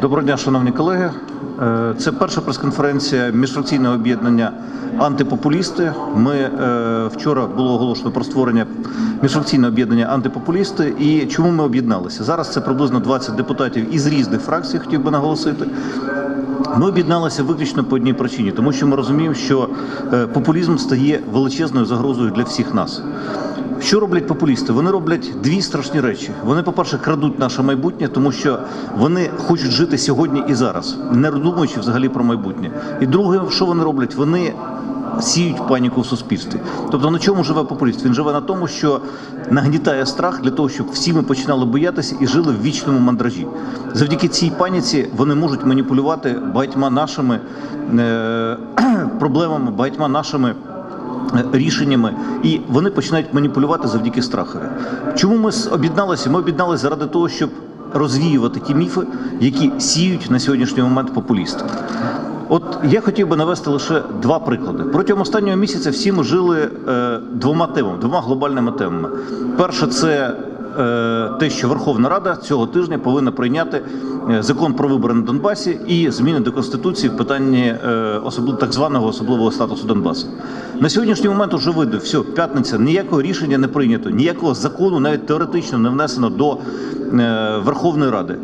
Доброго дня, шановні колеги. Е, Це перша прес-конференція міжфракційного об'єднання антипопулісти. Ми е, вчора було оголошено про створення міжфракційного об'єднання антипопулісти. І чому ми об'єдналися? Зараз це приблизно 20 депутатів із різних фракцій, хотів би наголосити. Ми об'єдналися виключно по одній причині, тому що ми розуміємо, що е, популізм стає величезною загрозою для всіх нас. Що роблять популісти? Вони роблять дві страшні речі. Вони, по-перше, крадуть наше майбутнє, тому що вони хочуть жити сьогодні і зараз, не думаючи взагалі про майбутнє. І друге, що вони роблять? Вони сіють паніку в суспільстві. Тобто на чому живе популіст? Він живе на тому, що нагнітає страх для того, щоб всі ми починали боятися і жили в вічному мандражі. Завдяки цій паніці вони можуть маніпулювати багатьма нашими е- проблемами, багатьма нашими. Е, Рішеннями і вони починають маніпулювати завдяки страхові. Чому ми об'єдналися? Ми об'єдналися заради того, щоб розвіювати ті міфи, які сіють на сьогоднішній момент популісти. От я хотів би навести лише два приклади. Протягом останнього місяця всі ми жили е, двома темами, двома глобальними темами. Перше, це те, що Верховна Рада цього тижня повинна прийняти е, закон про вибори на Донбасі і зміни до конституції в питанні е, особливо так званого особливого статусу Донбасу. На сьогоднішній момент уже видно, все, п'ятниця, ніякого рішення не прийнято, ніякого закону навіть теоретично не внесено до е, Верховної Ради.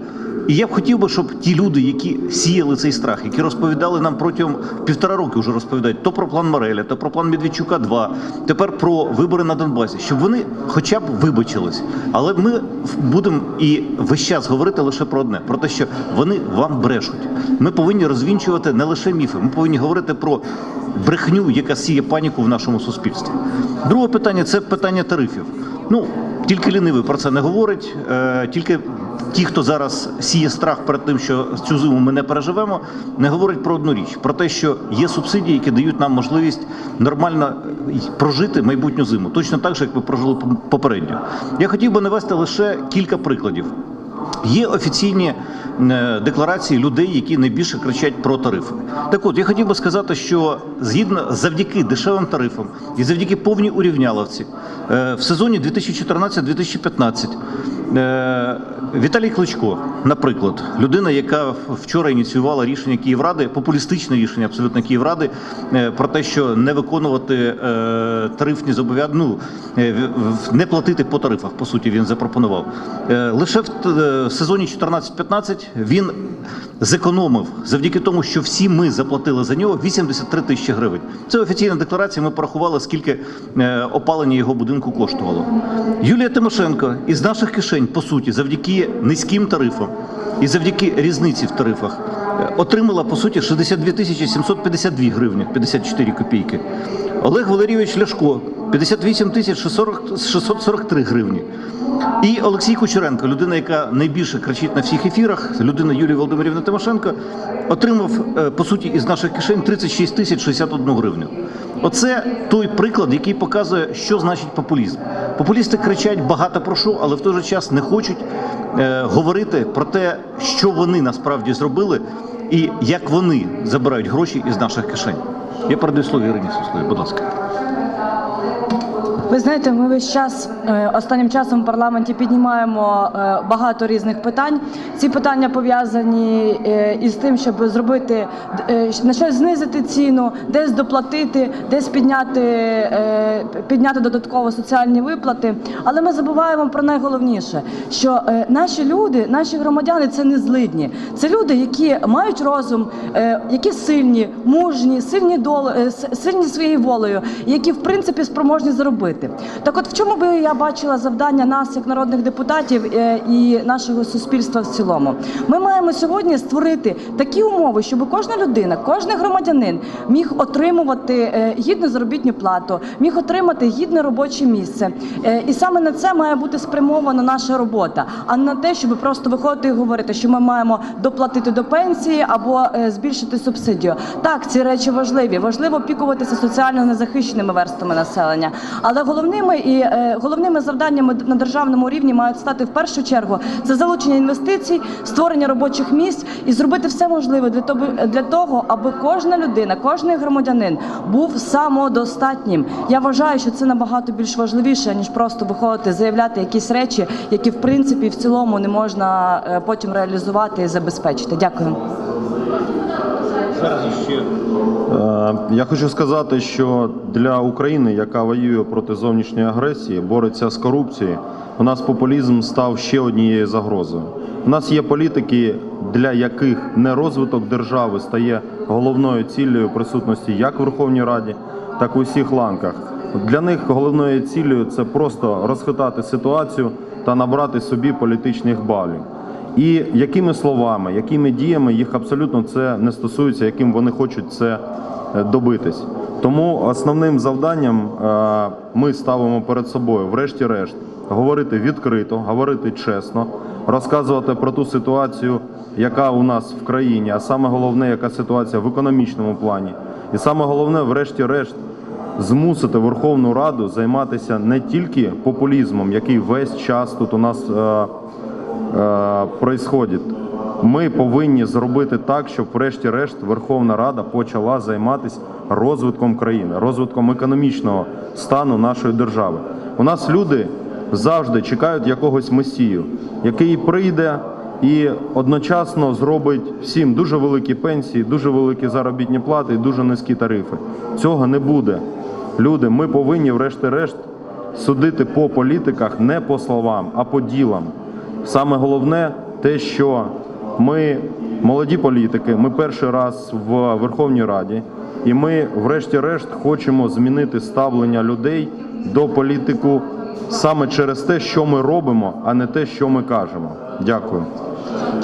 І я б хотів би, щоб ті люди, які сіяли цей страх, які розповідали нам протягом півтора роки, вже розповідають то про план Мореля, то про план Медведчука 2 тепер про вибори на Донбасі, щоб вони хоча б вибачились. Але ми будемо і весь час говорити лише про одне: про те, що вони вам брешуть. Ми повинні розвінчувати не лише міфи, ми повинні говорити про брехню, яка сіє паніку в нашому суспільстві. Друге питання це питання тарифів. Ну тільки лінивий про це не говорить, е, тільки ті, хто зараз сіє страх перед тим, що цю зиму ми не переживемо, не говорить про одну річ: про те, що є субсидії, які дають нам можливість нормально е, прожити майбутню зиму, точно так же, як ми прожили попередньо. Я хотів би навести лише кілька прикладів. Є офіційні е, декларації людей, які найбільше кричать про тарифи. Так от я хотів би сказати, що згідно завдяки дешевим тарифам і завдяки повній урівняловці е, в сезоні 2014-2015 е, Віталій Кличко, наприклад, людина, яка вчора ініціювала рішення Київради, популістичне рішення абсолютно Київради, е, про те, що не виконувати е, тарифні зобов'язання, ну, е, не платити по тарифах, по суті, він запропонував. Е, Лише в е, сезоні 14-15 він зекономив завдяки тому, що всі ми заплатили за нього 83 тисячі гривень. Це офіційна декларація. Ми порахували, скільки е, опалення його будинку коштувало. Юлія Тимошенко із наших кишень, по суті, завдяки низьким тарифам і завдяки різниці в тарифах. е, Отримала по суті 62 тисячі 752 гривні 54 копійки. Олег Валерійович Ляшко 58 тисяч 640 643 гривні. І Олексій Кучеренко, людина, яка найбільше кричить на всіх ефірах, людина Юлії Володимирівни Тимошенко, отримав е, по суті із наших кишень 36 тисяч 61 гривню. Оце той приклад, який показує, що значить популізм. Популісти кричать багато про що, але в той же час не хочуть е, говорити про те, що вони насправді зробили, і як вони забирають гроші із наших кишень. Я передаю слово Ірині Суслові, будь ласка. Ви знаєте, ми весь час е, останнім часом в парламенті піднімаємо е, багато різних питань. Ці питання пов'язані е, із тим, щоб зробити на щось знизити ціну, десь доплатити, десь підняти, підняти додатково соціальні виплати. Але ми забуваємо про найголовніше, що наші люди, наші громадяни це не злидні. Це люди, які мають розум, які сильні, мужні, сильні дол... е, сильні своєю волею, які в принципі спроможні заробити. Так, от в чому би я бачила завдання нас, як народних депутатів е, і нашого суспільства в цілому? Ми маємо сьогодні створити такі умови, щоб кожна людина, кожен громадянин міг отримувати е, гідну заробітну плату, міг отримати гідне робоче місце. Е, І саме на це має бути спрямована наша робота, а не на те, щоб просто виходити і говорити, що ми маємо доплатити до пенсії або збільшити субсидію. Так, ці речі важливі. Важливо опікуватися соціально незахищеними верствами населення, але головними і е, головними завданнями на державному рівні мають стати в першу чергу це залучення інвестицій, створення робочих місць і зробити все можливе для того, для того, аби кожна людина, кожен громадянин був самодостатнім. Я вважаю, що це набагато більш важливіше ніж просто виходити, заявляти якісь речі, які в принципі в цілому не можна е, потім реалізувати і забезпечити. Дякую. Е, Я хочу сказати, що для України, яка воює проти зовнішньої агресії, бореться з корупцією, у нас популізм став ще однією загрозою. У нас є політики, для яких не розвиток держави стає головною цілею присутності як в Верховній Раді, так і у всіх ланках. Для них головною цілею це просто розхитати ситуацію та набрати собі політичних балів. І якими словами, якими діями їх абсолютно це не стосується, яким вони хочуть це е, добитись. Тому основним завданням е, ми ставимо перед собою, врешті-решт, говорити відкрито, говорити чесно, розказувати про ту ситуацію, яка у нас в країні, а саме головне, яка ситуація в економічному плані. І саме головне, врешті-решт, змусити Верховну Раду займатися не тільки популізмом, який весь час тут у нас. Е, происходит. Ми повинні зробити так, щоб, врешті-решт, Верховна Рада почала займатися розвитком країни, розвитком економічного стану нашої держави. У нас люди завжди чекають якогось месію, який прийде і одночасно зробить всім дуже великі пенсії, дуже великі заробітні плати і дуже низькі тарифи. Цього не буде. Люди, ми повинні, врешті-решт, судити по політиках не по словам, а по ділам. Саме головне те, що ми молоді політики, ми перший раз в Верховній Раді, і ми, врешті-решт, хочемо змінити ставлення людей до політику саме через те, що ми робимо, а не те, що ми кажемо. Дякую.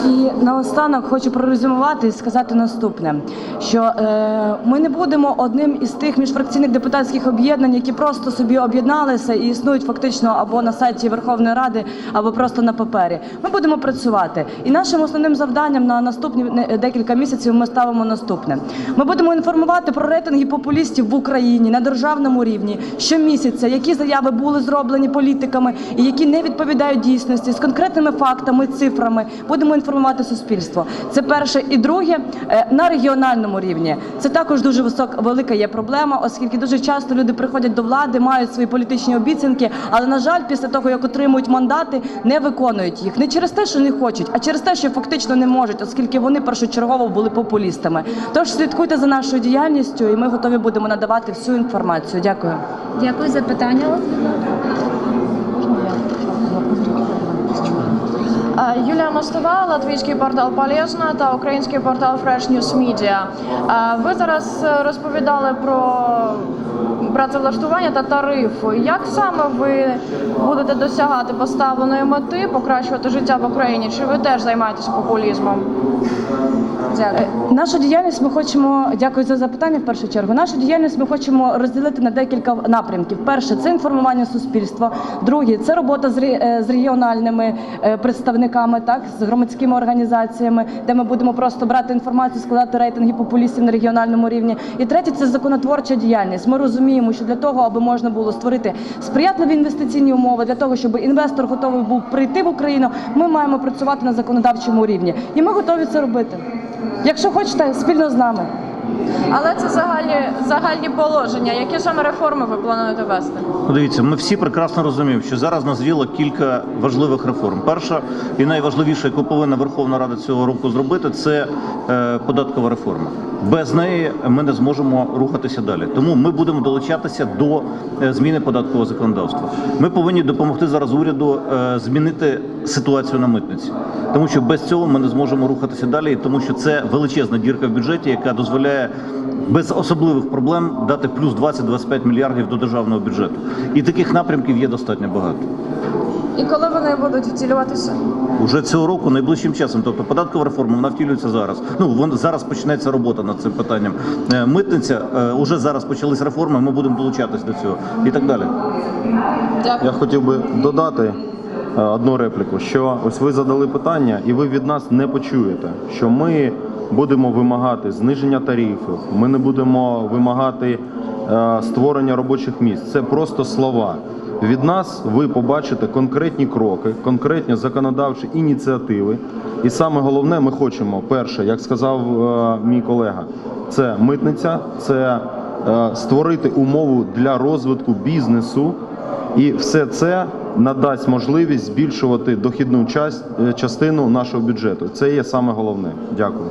І наостанок хочу прорезюмувати і сказати наступне: що е, ми не будемо одним із тих міжфракційних депутатських об'єднань, які просто собі об'єдналися і існують фактично або на сайті Верховної Ради, або просто на папері. Ми будемо працювати. І нашим основним завданням на наступні декілька місяців ми ставимо наступне: ми будемо інформувати про рейтинги популістів в Україні на державному рівні щомісяця, які заяви були зроблені політиками і які не відповідають дійсності з конкретними фактами, цифрами. Будемо інформувати суспільство. Це перше і друге е, на регіональному рівні. Це також дуже висока велика є проблема, оскільки дуже часто люди приходять до влади, мають свої політичні обіцянки, але на жаль, після того як отримують мандати, не виконують їх не через те, що не хочуть, а через те, що фактично не можуть, оскільки вони першочергово були популістами. Тож слідкуйте за нашою діяльністю, і ми готові будемо надавати всю інформацію. Дякую. Дякую за питання. Юлія Мостова, латвійський портал Полезна та український портал Fresh News Media. Ви зараз е, розповідали про працевлаштування та тарифи. Як саме ви будете досягати поставленої мети, покращувати життя в Україні? Чи ви теж займаєтеся популізмом? Дякую. Е, Нашу діяльність ми хочемо, дякую за запитання в першу чергу. Нашу діяльність ми хочемо розділити на декілька напрямків. Перше це інформування суспільства. Друге це робота з е, регіональними е, представниками, так з громадськими організаціями, де ми будемо просто брати інформацію, складати рейтинги популістів на регіональному рівні. І третє це законотворча діяльність. Ми розуміємо, що для того, аби можна було створити сприятливі інвестиційні умови, для того, щоб інвестор готовий був прийти в Україну, ми маємо працювати на законодавчому рівні, і ми готові це робити. Якщо хочете, спільно з нами. Але це загальні, загальні положення. Які саме реформи ви плануєте вести? Ну, Дивіться, ми всі прекрасно розуміємо, що зараз назріло кілька важливих реформ. Перша і найважливіша, яку повинна Верховна Рада цього року зробити, це е, податкова реформа. Без неї ми не зможемо рухатися далі. Тому ми будемо долучатися до е, зміни податкового законодавства. Ми повинні допомогти зараз уряду е, змінити ситуацію на митниці, тому що без цього ми не зможемо рухатися далі, тому що це величезна дірка в бюджеті, яка дозволяє без особливих проблем дати плюс 20-25 мільярдів до державного бюджету. І таких напрямків є достатньо багато. І коли вони будуть втілюватися? Уже цього року найближчим часом, тобто податкова реформа, вона втілюється зараз. Ну вон зараз почнеться робота над цим питанням. Е, Митниця е, уже зараз почались реформи. Ми будемо долучатись до цього і так далі. Я хотів би додати е, одну репліку, що ось ви задали питання, і ви від нас не почуєте, що ми будемо вимагати зниження тарифів, ми не будемо вимагати е, створення робочих місць. Це просто слова. Від нас ви побачите конкретні кроки, конкретні законодавчі ініціативи. І саме головне, ми хочемо, перше, як сказав е, мій колега, це митниця, це е, створити умову для розвитку бізнесу. І все це надасть можливість збільшувати дохідну частину нашого бюджету. Це є саме головне. Дякую.